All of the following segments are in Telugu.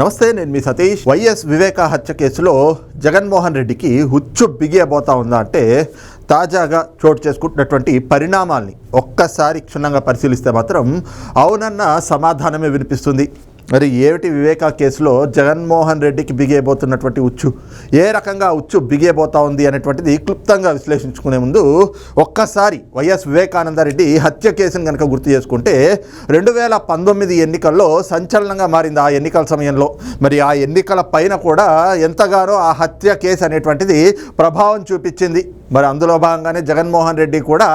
నమస్తే నేను మీ సతీష్. వైఎస్ వివేక హత్య కేసులో జగన్మోహన్ రెడ్డికి హుచ్చు బిగియబోతా ఉందా అంటే తాజాగా చోటు చేసుకుంటున్నటువంటి పరిణామాల్ని ఒక్కసారి క్షుణ్ణంగా పరిశీలిస్తే మాత్రం అవునన్న సమాధానమే వినిపిస్తుంది. మరి ఏమిటి వివేకా కేసులో జగన్మోహన్ రెడ్డికి బిగేయబోతున్నటువంటి ఉచ్చు? ఏ రకంగా ఉచ్చు బిగేయబోతా ఉంది అనేటువంటిది క్లుప్తంగా విశ్లేషించుకునే ముందు ఒక్కసారి వైఎస్ వివేకానందరెడ్డి హత్య కేసును కనుక గుర్తు చేసుకుంటే రెండు వేల పంతొమ్మిది ఎన్నికల్లో సంచలనంగా మారింది ఆ ఎన్నికల సమయంలో. మరి ఆ ఎన్నికల పైన కూడా ఎంతగానో ఆ హత్య కేసు అనేటువంటిది ప్రభావం చూపించింది. మరి అందులో భాగంగానే జగన్మోహన్ రెడ్డి కూడా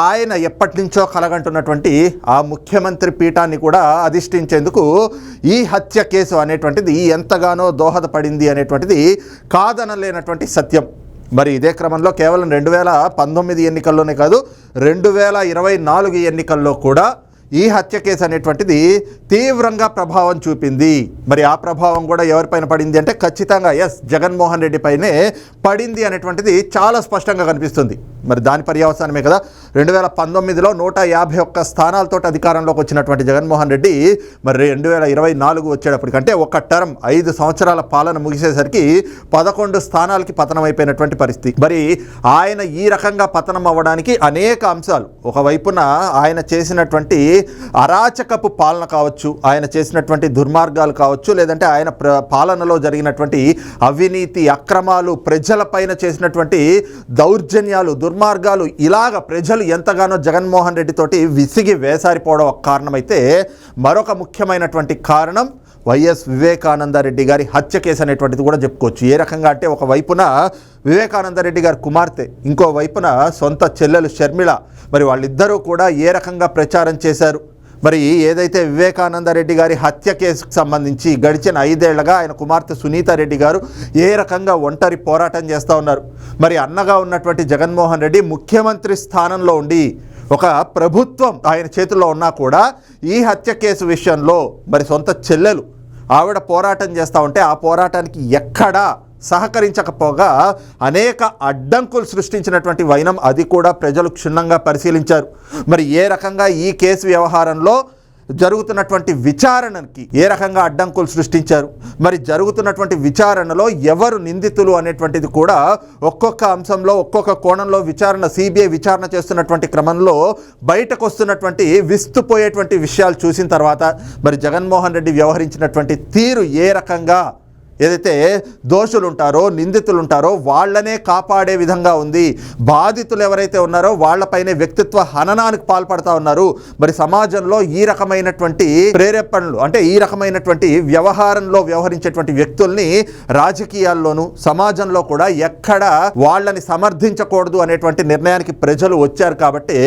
ఆయన ఎప్పటి నుంచో కలగంటున్నటువంటి ఆ ముఖ్యమంత్రి పీఠాన్ని కూడా అధిష్ఠించేందుకు ఈ హత్య కేసు అనేటువంటిది ఎంతగానో దోహదపడింది అనేటువంటిది కాదనలేనటువంటి సత్యం. మరి ఇదే క్రమంలో కేవలం రెండు వేల పంతొమ్మిది ఎన్నికల్లోనే కాదు రెండు వేల ఇరవై నాలుగు ఎన్నికల్లో కూడా ఈ హత్య కేసు అనేటువంటిది తీవ్రంగా ప్రభావం చూపింది. మరి ఆ ప్రభావం కూడా ఎవరిపైన పడింది అంటే ఖచ్చితంగా ఎస్ జగన్మోహన్ రెడ్డి పైనే పడింది అనేటువంటిది చాలా స్పష్టంగా కనిపిస్తుంది. మరి దాని పర్యవసానమే కదా. రెండు వేల పంతొమ్మిదిలో నూట యాభై ఒక్క స్థానాలతో అధికారంలోకి వచ్చినటువంటి జగన్మోహన్ రెడ్డి మరి రెండు వేల ఇరవై నాలుగు వచ్చేటప్పటికంటే ఒక టర్మ్ ఐదు సంవత్సరాల పాలన ముగిసేసరికి పదకొండు స్థానాలకి పతనం అయిపోయినటువంటి పరిస్థితి. మరి ఆయన ఈ రకంగా పతనం అవ్వడానికి అనేక అంశాలు. ఒకవైపున ఆయన చేసినటువంటి అరాచకపు పాలన కావచ్చు ఆయన చేసినటువంటి దుర్మార్గాలు కావచ్చు లేదంటే ఆయన ప్ర పాలనలో జరిగినటువంటి అవినీతి అక్రమాలు ప్రజలపైన చేసినటువంటి దౌర్జన్యాలు దుర్మార్గాలు ఇలాగ ప్రజలు ఎంతగానో జగన్మోహన్ రెడ్డితోటి విసిగి వేసారిపోవడం ఒక కారణమైతే మరొక ముఖ్యమైనటువంటి కారణం వైఎస్ వివేకానందరెడ్డి గారి హత్య కేసు అనేటువంటిది కూడా చెప్పుకోవచ్చు. ఏ రకంగా అంటే ఒక వైపున వివేకానందరెడ్డి గారి కుమార్తె ఇంకో వైపున సొంత చెల్లెలు షర్మిళ మరి వాళ్ళిద్దరూ కూడా ఏ రకంగా ప్రచారం చేశారు? మరి ఏదైతే వివేకానందరెడ్డి గారి హత్య కేసుకు సంబంధించి గడిచిన ఐదేళ్ళగా ఆయన కుమార్తె సునీతారెడ్డి గారు ఏ రకంగా ఒంటరి పోరాటం చేస్తూ ఉన్నారు. మరి అన్నగా ఉన్నటువంటి జగన్మోహన్ రెడ్డి ముఖ్యమంత్రి స్థానంలో ఉండి ఒక ప్రభుత్వం ఆయన చేతుల్లో ఉన్నా కూడా ఈ హత్య కేసు విషయంలో మరి సొంత చెల్లెలు ఆవిడ పోరాటం చేస్తూ ఉంటే ఆ పోరాటానికి ఎక్కడా సహకరించకపోగా అనేక అడ్డంకులు సృష్టించినటువంటి వైనం అది కూడా ప్రజలు క్షుణ్ణంగా పరిశీలించారు. మరి ఏ రకంగా ఈ కేసు వ్యవహారంలో జరుగుతున్నటువంటి విచారణకి ఏ రకంగా అడ్డంకులు సృష్టించారు? మరి జరుగుతున్నటువంటి విచారణలో ఎవరు నిందితులు అనేటువంటిది కూడా ఒక్కొక్క అంశంలో ఒక్కొక్క కోణంలో విచారణ సిబిఐ విచారణ చేస్తున్నటువంటి క్రమంలో బయటకు వస్తున్నటువంటి విస్తుపోయేటువంటి విషయాలు చూసిన తర్వాత మరి జగన్మోహన్ రెడ్డి వ్యవహరించినటువంటి తీరు ఏ రకంగా? ఏదైతే దోషులు ఉంటారో నిందితులు ఉంటారో వాళ్ళనే కాపాడే విధంగా ఉంది. బాధితులు ఎవరైతే ఉన్నారో వాళ్ళపైనే వ్యక్తిత్వ హననానికి పాల్పడతా ఉన్నారు. మరి సమాజంలో ఈ రకమైనటువంటి ప్రేరేపణలు అంటే ఈ రకమైనటువంటి వ్యవహారంలో వ్యవహరించేటువంటి వ్యక్తుల్ని రాజకీయాల్లోనూ సమాజంలో కూడా ఎక్కడ వాళ్ళని సమర్థించకూడదు అనేటువంటి నిర్ణయానికి ప్రజలు వచ్చారు కాబట్టి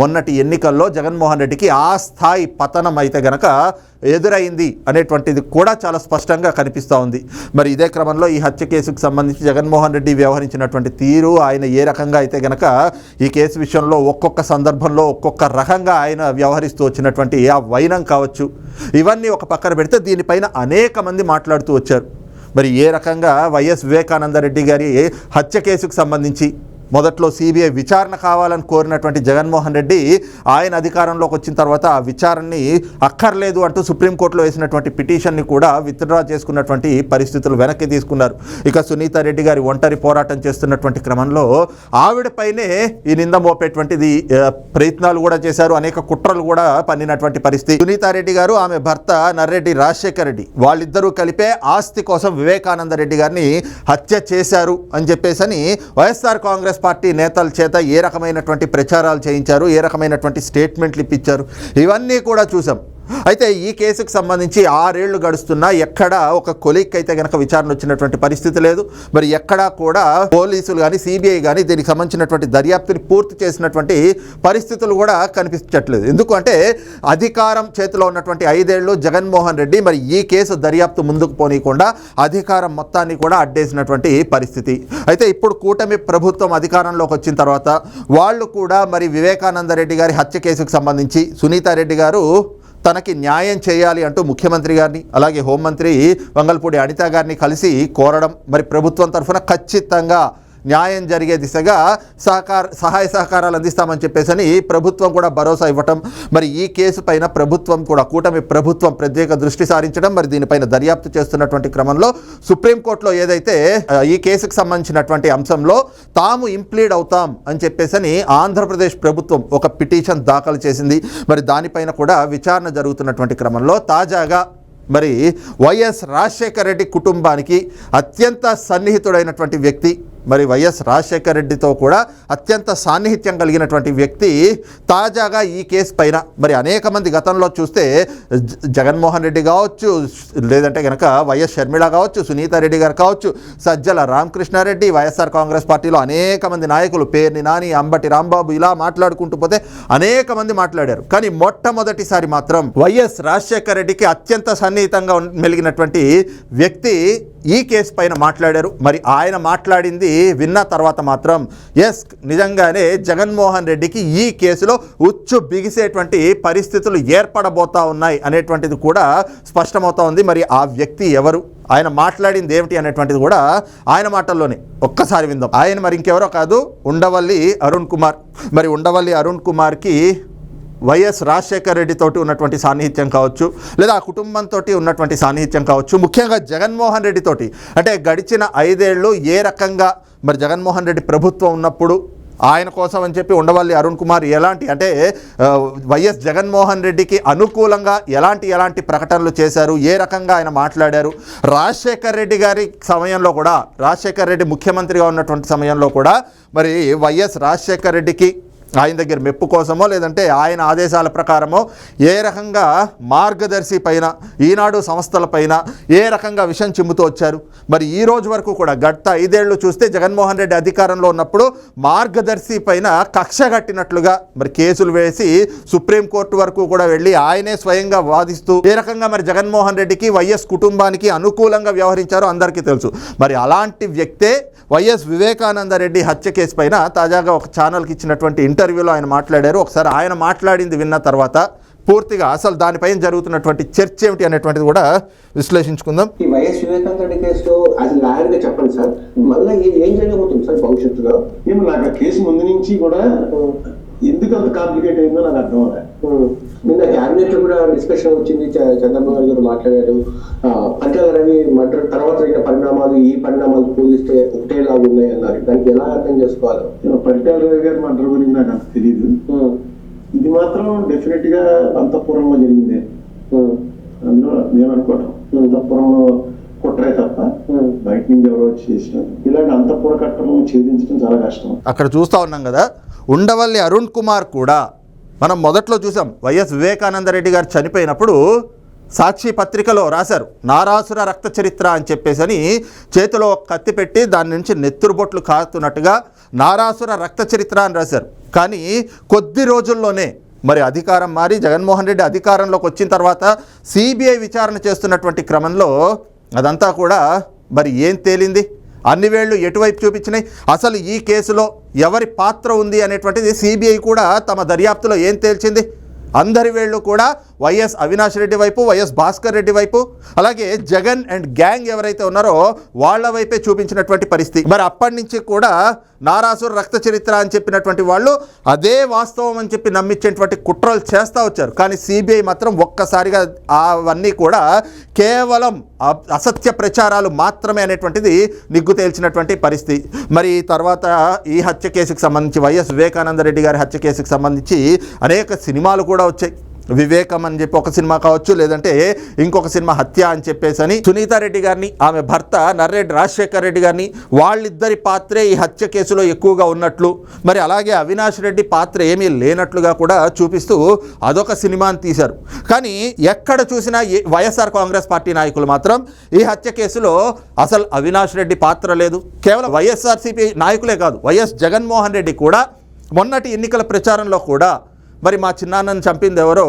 మొన్నటి ఎన్నికల్లో జగన్మోహన్ రెడ్డికి ఆ స్థాయి పతనం అయితే గనక ఎదురైంది అనేటువంటిది కూడా చాలా స్పష్టంగా కనిపిస్తూ ఉంది. మరి ఇదే క్రమంలో ఈ హత్య కేసుకు సంబంధించి జగన్మోహన్ రెడ్డి వ్యవహరించినటువంటి తీరు ఆయన ఏ రకంగా అయితే గనక ఈ కేసు విషయంలో ఒక్కొక్క సందర్భంలో ఒక్కొక్క రకంగా ఆయన వ్యవహరిస్తూ వచ్చినటువంటి ఆ వైనం కావచ్చు ఇవన్నీ ఒక పక్కన పెడితే దీనిపైన అనేక మంది మాట్లాడుతూ వచ్చారు. మరి ఏ రకంగా వైఎస్ వివేకానందరెడ్డి గారి హత్య కేసుకు సంబంధించి మొదట్లో సిబిఐ విచారణ కావాలని కోరినటువంటి జగన్మోహన్ రెడ్డి ఆయన అధికారంలోకి వచ్చిన తర్వాత ఆ విచారణని అక్కర్లేదు అంటూ సుప్రీంకోర్టులో వేసినటువంటి పిటిషన్ని కూడా విత్డ్రా చేసుకున్నటువంటి పరిస్థితులు వెనక్కి తీసుకున్నారు. ఇక సునీత రెడ్డి గారి ఒంటరి పోరాటం చేస్తున్నటువంటి క్రమంలో ఆవిడపైనే ఈ నింద మోపేటువంటిది ప్రయత్నాలు కూడా చేశారు. అనేక కుట్రలు కూడా పన్నినటువంటి పరిస్థితి. సునీతారెడ్డి గారు ఆమె భర్త నర్రెడ్డి రాజశేఖర్ రెడ్డి వాళ్ళిద్దరూ కలిపే ఆస్తి కోసం వివేకానంద రెడ్డి గారిని హత్య చేశారు అని చెప్పేసి వైఎస్ఆర్ కాంగ్రెస్ పార్టీ నేతల చేత ఏ రకమైనటువంటి ప్రచారాలు చేయించారు ఏ రకమైనటువంటి స్టేట్మెంట్లు ఇప్పించారు ఇవన్నీ కూడా చూసాం. అయితే ఈ కేసుకు సంబంధించి ఆరేళ్ళు గడుస్తున్నా ఎక్కడా ఒక కొలిక్ అయితే గనక విచారణ వచ్చినటువంటి పరిస్థితి లేదు. మరి ఎక్కడా కూడా పోలీసులు కానీ సిబిఐ కానీ దీనికి సంబంధించినటువంటి దర్యాప్తుని పూర్తి చేసినటువంటి పరిస్థితులు కూడా కనిపించట్లేదు. ఎందుకంటే అధికారం చేతిలో ఉన్నటువంటి ఐదేళ్ళు జగన్మోహన్ రెడ్డి మరి ఈ కేసు దర్యాప్తు ముందుకు పోనీయకుండా అధికారం మొత్తాన్ని కూడా అడ్డేసినటువంటి పరిస్థితి. అయితే ఇప్పుడు కూటమి ప్రభుత్వం అధికారంలోకి వచ్చిన తర్వాత వాళ్ళు కూడా మరి వివేకానంద రెడ్డి గారి హత్య కేసుకు సంబంధించి సునీతారెడ్డి గారు తనకి న్యాయం చేయాలి అంటూ ముఖ్యమంత్రి గారిని అలాగే హోంమంత్రి వంగల్పూడి అనిత గారిని కలిసి కోరడం మరి ప్రభుత్వం తరఫున ఖచ్చితంగా న్యాయం జరిగే దిశగా సహకార సహాయ సహకారాలు అందిస్తామని చెప్పేసి అని ప్రభుత్వం కూడా భరోసా ఇవ్వటం మరి ఈ కేసు పైన ప్రభుత్వం కూడా కూటమి ప్రభుత్వం ప్రత్యేక దృష్టి సారించడం మరి దీనిపైన దర్యాప్తు చేస్తున్నటువంటి క్రమంలో సుప్రీంకోర్టులో ఏదైతే ఈ కేసుకు సంబంధించినటువంటి అంశంలో తాము ఇంప్లీడ్ అవుతాం అని చెప్పేసి అని ఆంధ్రప్రదేశ్ ప్రభుత్వం ఒక పిటిషన్ దాఖలు చేసింది. మరి దానిపైన కూడా విచారణ జరుగుతున్నటువంటి క్రమంలో తాజాగా మరి వైఎస్ రాజశేఖర రెడ్డి కుటుంబానికి అత్యంత సన్నిహితుడైనటువంటి వ్యక్తి మరి వైఎస్ రాజశేఖర రెడ్డితో కూడా అత్యంత సాన్నిహిత్యం కలిగినటువంటి వ్యక్తి. తాజాగా ఈ కేసు పైన మరి అనేక మంది గతంలో చూస్తే జ- జగన్మోహన్ రెడ్డి కావచ్చు లేదంటే కనుక వైఎస్ షర్మిళ కావచ్చు సునీత రెడ్డి గారు కావచ్చు సజ్జల రామకృష్ణారెడ్డి వైఎస్ఆర్ కాంగ్రెస్ పార్టీలో అనేక మంది నాయకులు పేర్ని నాని అంబటి రాంబాబు ఇలా మాట్లాడుకుంటూ పోతే అనేక మంది మాట్లాడారు. కానీ మొట్టమొదటిసారి మాత్రం వైఎస్ రాజశేఖర రెడ్డికి అత్యంత సన్నిహితంగా మెలిగినటువంటి వ్యక్తి ఈ కేసు పైన మాట్లాడారు. మరి ఆయన మాట్లాడింది విన్న తర్వాత మాత్రం ఎస్ నిజంగానే జగన్మోహన్ రెడ్డికి ఈ కేసులో ఉచ్చు బిగిసేటువంటి పరిస్థితులు ఏర్పడబోతా ఉన్నాయి అనేటువంటిది కూడా స్పష్టమవుతా ఉంది. మరి ఆ వ్యక్తి ఎవరు? ఆయన మాట్లాడింది ఏమిటి అనేటువంటిది కూడా ఆయన మాటల్లోనే. ఒక్కసారి విందాం. ఆయన మరి ఇంకెవరో కాదు ఉండవల్లి అరుణ్ కుమార్. మరి ఉండవల్లి అరుణ్ కుమార్కి వైఎస్ రాజశేఖర రెడ్డితోటి ఉన్నటువంటి సాన్నిహిత్యం కావచ్చు లేదా ఆ కుటుంబంతో ఉన్నటువంటి సాన్నిహిత్యం కావచ్చు ముఖ్యంగా జగన్మోహన్ రెడ్డితోటి అంటే గడిచిన ఐదేళ్ళు ఏ రకంగా మరి జగన్మోహన్ రెడ్డి ప్రభుత్వం ఉన్నప్పుడు ఆయన కోసం అని చెప్పి ఉండవల్లి అరుణ్ కుమార్ ఎలాంటి అంటే వైఎస్ జగన్మోహన్ రెడ్డికి అనుకూలంగా ఎలాంటి ఎలాంటి ప్రకటనలు చేశారు ఏ రకంగా ఆయన మాట్లాడారు రాజశేఖర్ రెడ్డి గారి సమయంలో కూడా రాజశేఖర్ రెడ్డి ముఖ్యమంత్రిగా ఉన్నటువంటి సమయంలో కూడా మరి వైఎస్ రాజశేఖర్ రెడ్డికి ఆయన దగ్గర మెప్పు కోసమో లేదంటే ఆయన ఆదేశాల ప్రకారమో ఏ రకంగా మార్గదర్శి పైన ఈనాడు సంస్థలపైన ఏ రకంగా విషం చిమ్ముతూ వచ్చారు? మరి ఈ రోజు వరకు కూడా గత ఐదేళ్ళు చూస్తే జగన్మోహన్ రెడ్డి అధికారంలో ఉన్నప్పుడు మార్గదర్శి పైన కక్ష కట్టినట్లుగా మరి కేసులు వేసి సుప్రీంకోర్టు వరకు కూడా వెళ్ళి ఆయనే స్వయంగా వాదిస్తూ ఏ రకంగా మరి జగన్మోహన్ రెడ్డికి వైఎస్ కుటుంబానికి అనుకూలంగా వ్యవహరించారో అందరికీ తెలుసు. మరి అలాంటి వ్యక్తే వైఎస్ వివేకానంద రెడ్డి హత్య కేసు పైన తాజాగా ఒక ఛానల్కి ఇచ్చినటువంటి ఇంటర్వ్యూలో ఆయన మాట్లాడారు. ఒకసారి ఆయన మాట్లాడింది విన్న తర్వాత పూర్తిగా అసలు దానిపైన జరుగుతున్నటువంటి చర్చ ఏమిటి అనేటువంటిది కూడా విశ్లేషించుకుందాం. ఈ వైఎస్ వివేకానంద రెడ్డి కేసులో అది లాయర్గా చెప్పండి సార్. మళ్ళీ ఏ- ఏం జరగబోతుంది సార్ భవిష్యత్తులో? ఏమో నాకు ఆ కేసు ముందు నుంచి కూడా ఎందుకు అంత కాంప్లికేట్ అయిందో నాకు అర్థం అవ్వలే. నిన్న క్యాబినెట్లో కూడా డిస్కషన్ వచ్చింది. చ- చంద్రబాబు నాయుడు గారు మాట్లాడారు. పంచాల రవి మర్డర్ తర్వాత జరిగిన పరిణామాలు ఈ పరిణామాలు పోలిస్తే ఒకటేలాగా ఉన్నాయి అన్నారు. దానికి ఎలా అర్థం చేసుకోవాలి? పరిటాల రవి గారి మర్డర్ గురించి నాకు అంత తెలియదు. ఇది మాత్రం డెఫినెట్గా అంతఃపురంలో జరిగిందే. అందులో నేను అనుకోవటం అంతఃపురంలో కుట్రే తప్ప. బయట నుంచి ఎవరో వచ్చి చేసిన ఇలాంటి అంతఃపుర కట్టడం ఛేదించడం చాలా కష్టం. అక్కడ చూస్తూ ఉన్నాం కదా. ఉండవల్లి అరుణ్ కుమార్ కూడా మనం మొదట్లో చూసాం వైఎస్ వివేకానంద రెడ్డి గారు చనిపోయినప్పుడు సాక్షి పత్రికలో రాశారు నారాసుర రక్త చరిత్ర అని చెప్పేసని చేతిలో కత్తి పెట్టి దాని నుంచి నెత్తురు బొట్లు కాస్తున్నట్టుగా నారాసుర రక్త చరిత్ర అని రాశారు. కానీ కొద్ది రోజుల్లోనే మరి అధికారం మారి జగన్మోహన్ రెడ్డి అధికారంలోకి వచ్చిన తర్వాత సిబిఐ విచారణ చేస్తున్నటువంటి క్రమంలో అదంతా కూడా మరి ఏం తేలింది? అన్ని వేళ్ళు ఎటువైపు చూపించినాయి? అసలు ఈ కేసులో ఎవరి పాత్ర ఉంది అనేటువంటిది సిబిఐ కూడా తమ దర్యాప్తులో ఏం తేల్చింది? అందరి వేళ్ళు కూడా వైఎస్ అవినాష్ రెడ్డి వైపు వైఎస్ భాస్కర్ రెడ్డి వైపు అలాగే జగన్ అండ్ గ్యాంగ్ ఎవరైతే ఉన్నారో వాళ్ళ వైపే చూపించినటువంటి పరిస్థితి. మరి అప్పటి నుంచి కూడా నారాసురు రక్త చరిత్ర అని చెప్పినటువంటి వాళ్ళు అదే వాస్తవం అని చెప్పి నమ్మించేటువంటి కుట్రలు చేస్తూ వచ్చారు. కానీ సిబిఐ మాత్రం ఒక్కసారిగా అవన్నీ కూడా కేవలం అసత్య ప్రచారాలు మాత్రమే అనేటువంటిది నిగ్గు తేల్చినటువంటి పరిస్థితి. మరి తర్వాత ఈ హత్య కేసుకు సంబంధించి వైఎస్ వివేకానంద రెడ్డి గారి హత్య కేసుకు సంబంధించి అనేక సినిమాలు కూడా వచ్చాయి. వివేకం అని చెప్పి ఒక సినిమా కావచ్చు లేదంటే ఇంకొక సినిమా హత్య అని చెప్పేసి అని సునీతారెడ్డి గారిని ఆమె భర్త నర్రెడ్డి రాజశేఖర్ రెడ్డి గారిని వాళ్ళిద్దరి పాత్రే ఈ హత్య కేసులో ఎక్కువగా ఉన్నట్లు మరి అలాగే అవినాష్ రెడ్డి పాత్ర ఏమీ లేనట్లుగా కూడా చూపిస్తూ అదొక సినిమాని తీశారు. కానీ ఎక్కడ చూసినా ఏ- వైఎస్ఆర్ కాంగ్రెస్ పార్టీ నాయకులు మాత్రం ఈ హత్య కేసులో అసలు అవినాష్ రెడ్డి పాత్ర లేదు. కేవలం వైఎస్ఆర్సీపీ నాయకులే కాదు వైఎస్ జగన్మోహన్ రెడ్డి కూడా మొన్నటి ఎన్నికల ప్రచారంలో కూడా మరి మా చిన్నాన్నని చంపింది ఎవరో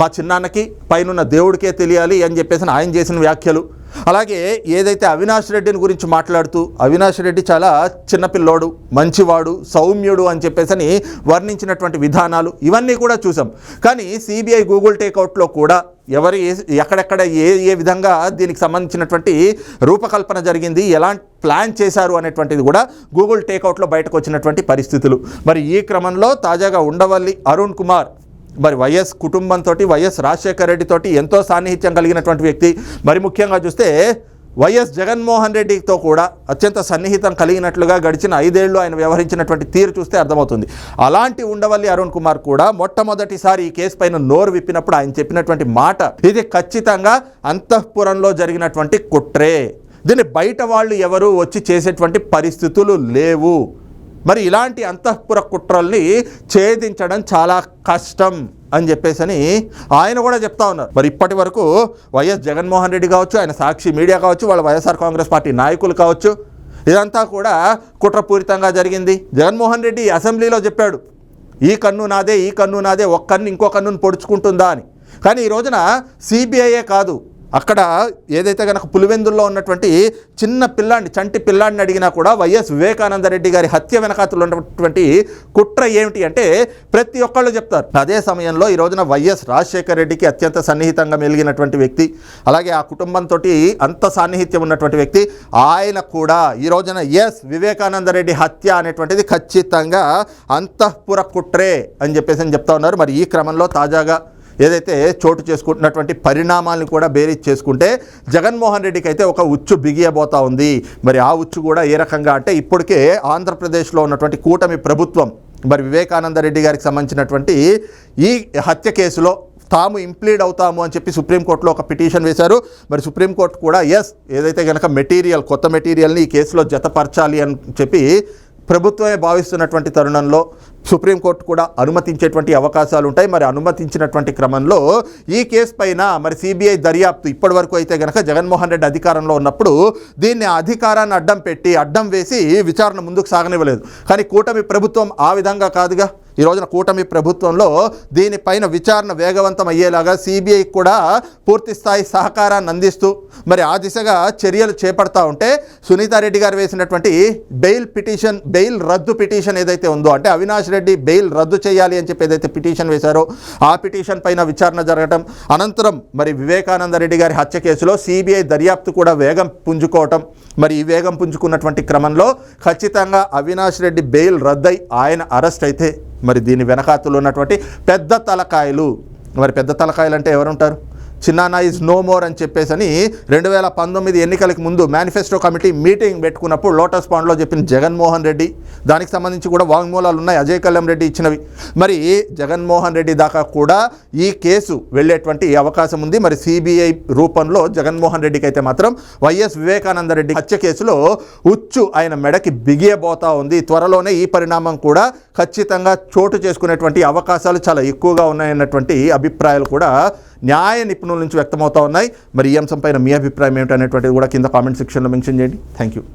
మా చిన్నాన్నకి పైనున్న దేవుడికే తెలియాలి అని చెప్పేసి ఆయన చేసిన వ్యాఖ్యలు. అలాగే ఏదైతే అవినాష్ రెడ్డిని గురించి మాట్లాడుతూ అవినాష్ రెడ్డి చాలా చిన్నపిల్లోడు మంచివాడు సౌమ్యుడు అని చెప్పేసి వర్ణించినటువంటి విధానాలు ఇవన్నీ కూడా చూసాం. కానీ సిబిఐ గూగుల్ టేక్అవుట్లో కూడా ఎవరి ఎక్కడెక్కడ ఏ ఏ విధంగా దీనికి సంబంధించినటువంటి రూపకల్పన జరిగింది ఎలాంటి ప్లాన్ చేశారు అనేటువంటిది కూడా గూగుల్ టేక్అవుట్లో బయటకు వచ్చినటువంటి పరిస్థితులు. మరి ఈ క్రమంలో తాజాగా ఉండవల్లి అరుణ్ కుమార్ మరి వైఎస్ కుటుంబంతో వైఎస్ రాజశేఖర రెడ్డితోటి ఎంతో సాన్నిహిత్యం కలిగినటువంటి వ్యక్తి. మరి ముఖ్యంగా చూస్తే వైఎస్ జగన్మోహన్ రెడ్డితో కూడా అత్యంత సన్నిహితం కలిగినట్లుగా గడిచిన ఐదేళ్ళు ఆయన వ్యవహరించినటువంటి తీరు చూస్తే అర్థమవుతుంది. అలాంటి ఉండవల్లి అరుణ్ కుమార్ కూడా మొట్టమొదటిసారి ఈ కేసు పైన నోరు విప్పినప్పుడు ఆయన చెప్పినటువంటి మాట ఇది ఖచ్చితంగా అంతఃపురంలో జరిగినటువంటి కుట్రే. దీన్ని బయట వాళ్ళు ఎవరు వచ్చి చేసేటువంటి పరిస్థితులు లేవు. మరి ఇలాంటి అంతఃపుర కుట్రల్ని ఛేదించడం చాలా కష్టం అని చెప్పేసని ఆయన కూడా చెప్తా ఉన్నారు. మరి ఇప్పటి వరకు వైఎస్ జగన్మోహన్ రెడ్డి కావచ్చు ఆయన సాక్షి మీడియా కావచ్చు వాళ్ళ వైఎస్ఆర్ కాంగ్రెస్ పార్టీ నాయకులు కావచ్చు ఇదంతా కూడా కుట్రపూరితంగా జరిగింది. జగన్మోహన్ రెడ్డి అసెంబ్లీలో చెప్పాడు ఈ కన్ను నాదే ఈ కన్ను నాదే ఒక్క కన్ను ఇంకో కన్నును పొడుచుకుంటుందా అని. కానీ ఈ రోజున సిబిఐయే కాదు అక్కడ ఏదైతే కనుక పులివెందుల్లో ఉన్నటువంటి చిన్న పిల్లాడిని చంటి పిల్లాడిని అడిగినా కూడా వైఎస్ వివేకానంద రెడ్డి గారి హత్య వెనకాతలు ఉన్నటువంటి కుట్ర ఏమిటి అంటే ప్రతి ఒక్కళ్ళు చెప్తారు. అదే సమయంలో ఈ రోజున వైఎస్ రాజశేఖర రెడ్డికి అత్యంత సన్నిహితంగా మెలిగినటువంటి వ్యక్తి అలాగే ఆ కుటుంబంతో అంత సాన్నిహిత్యం ఉన్నటువంటి వ్యక్తి ఆయన కూడా ఈ రోజున ఎస్ వివేకానంద రెడ్డి హత్య అనేటువంటిది ఖచ్చితంగా అంతఃపుర కుట్రే అని చెప్పేసి అని చెప్తా ఉన్నారు. మరి ఈ క్రమంలో తాజాగా ఏదైతే చోటు చేసుకుంటున్నటువంటి పరిణామాలను కూడా బేరీజ్ చేసుకుంటే జగన్మోహన్ రెడ్డికి అయితే ఒక ఉచ్చు బిగియబోతా ఉంది. మరి ఆ ఉచ్చు కూడా ఏ రకంగా అంటే ఇప్పటికే ఆంధ్రప్రదేశ్లో ఉన్నటువంటి కూటమి ప్రభుత్వం మరి వివేకానంద రెడ్డి గారికి సంబంధించినటువంటి ఈ హత్య కేసులో తాము ఇంప్లీడ్ అవుతాము అని చెప్పి సుప్రీంకోర్టులో ఒక పిటిషన్ వేశారు. మరి సుప్రీంకోర్టు కూడా ఎస్ ఏదైతే కనుక మెటీరియల్ కొత్త మెటీరియల్ని ఈ కేసులో జతపరచాలి అని చెప్పి ప్రభుత్వమే భావిస్తున్నటువంటి తరుణంలో సుప్రీంకోర్టు కూడా అనుమతించేటువంటి అవకాశాలు ఉంటాయి మరి అనుమతించినటువంటి క్రమంలో ఈ కేసు పైన మరి సిబిఐ దర్యాప్తు ఇప్పటి వరకు అయితే కనుక జగన్మోహన్ రెడ్డి అధికారంలో ఉన్నప్పుడు దీన్ని అధికారాన్ని అడ్డం పెట్టి అడ్డం వేసి విచారణ ముందుకు సాగనివ్వలేదు. కానీ కూటమి ప్రభుత్వం ఆ విధంగా కాదుగా? ఈ రోజున కూటమి ప్రభుత్వంలో దీనిపైన విచారణ వేగవంతం అయ్యేలాగా సిబిఐ కూడా పూర్తి స్థాయి సహకారాన్ని అందిస్తూ మరి ఆ దిశగా చర్యలు చేపడతా ఉంటే సునీతారెడ్డి గారు వేసినటువంటి బెయిల్ పిటిషన్ బెయిల్ రద్దు పిటిషన్ ఏదైతే ఉందో అంటే అవినాష్ రెడ్డి బెయిల్ రద్దు చేయాలి అని చెప్పి ఏదైతే పిటిషన్ వేశారో ఆ పిటిషన్ పైన విచారణ జరగటం అనంతరం మరి వివేకానంద రెడ్డి గారి హత్య కేసులో సిబిఐ దర్యాప్తు కూడా వేగం పుంజుకోవటం మరి ఈ వేగం పుంజుకున్నటువంటి క్రమంలో ఖచ్చితంగా అవినాష్ రెడ్డి బెయిల్ రద్దయి ఆయన అరెస్ట్ అయితే మరి దీని వెనకాతలు ఉన్నటువంటి పెద్ద తలకాయలు. మరి పెద్ద తలకాయలు అంటే ఎవరుంటారు? చిన్నాన్న ఈజ్ నో మోర్ అని చెప్పేసి అని రెండు వేల పంతొమ్మిది ఎన్నికలకు ముందు మేనిఫెస్టో కమిటీ మీటింగ్ పెట్టుకున్నప్పుడు లోటస్ పాండ్లో చెప్పిన జగన్మోహన్ రెడ్డి దానికి సంబంధించి కూడా వాంగ్మూలాలు ఉన్నాయి అజయ్ కళ్యాణ్ రెడ్డి ఇచ్చినవి. మరి జగన్మోహన్ రెడ్డి దాకా కూడా ఈ కేసు వెళ్ళేటువంటి అవకాశం ఉంది. మరి సిబిఐ రూపంలో జగన్మోహన్ రెడ్డికి అయితే మాత్రం వైఎస్ వివేకానంద రెడ్డి హత్య కేసులో ఉచ్చు ఆయన మెడకి బిగియబోతా ఉంది. త్వరలోనే ఈ పరిణామం కూడా ఖచ్చితంగా చోటు చేసుకునేటువంటి అవకాశాలు చాలా ఎక్కువగా ఉన్నాయన్నటువంటి అభిప్రాయాలు కూడా న్యాయ నిపుణుల నుంచి వ్యక్తమవుతా ఉన్నాయి. మరి ఈ అంశంపైన మీ అభిప్రాయం ఏమిటనేటువంటిది కూడా కింద కామెంట్ సెక్షన్లో మెన్షన్ చేయండి. Thank you